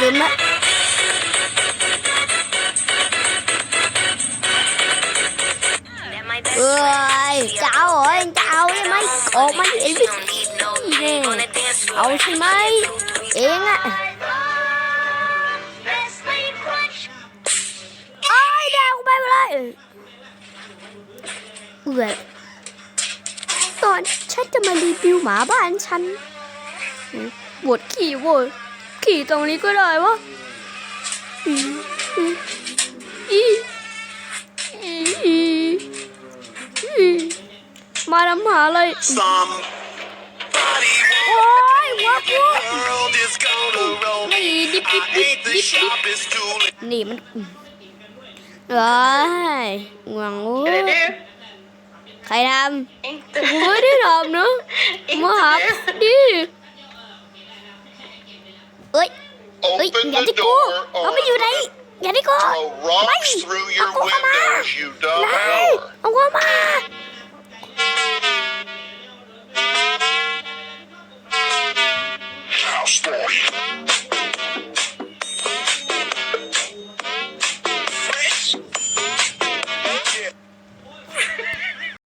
ลืมละเอ้ยจะเอาเหรอเองจะเอาใช่ไหมออกมาดิเอ็นพีซีเนี่ยเอาใช่ไหมเองอะไอ้ยเดาวไปเลยเอื่อยตอนฉันจะมารีวิวหมาบ้านฉันปวดขี่เว้ย ขี่ตรงนี้ก็ได้วะมาทำหาเลยโอ้ยวับวับนี่ดิบดิบดิบดิบนี่มันว้ายง่วงโอ้ใครทำไม่ได้ทำเนอะมาหาดิ เอ้ย Open อย่า the ที่กู door เอา or ไปอยู่ไหน อย่าที่กู throw ไป rocks through เอา your กูเข้ามา windows, you ไหน dumb whore. เอากูมา House boy.